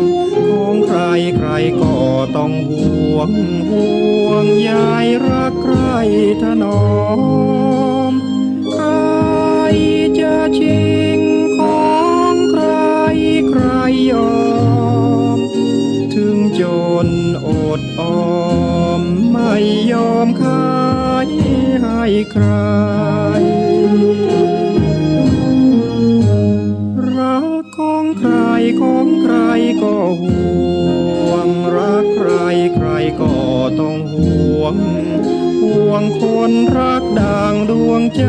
ง ของใครใครก็ต้องห่วงห่วงยายรักใครถนอม ใครจะชิงของใครใครยอม ถึงจนอดออม ไม่ยอมขายให้ใครรักของใครของใคร ก็ห่วงรักใครใครก็ต้องห่วง ห่วงคนรักดังดวงใจ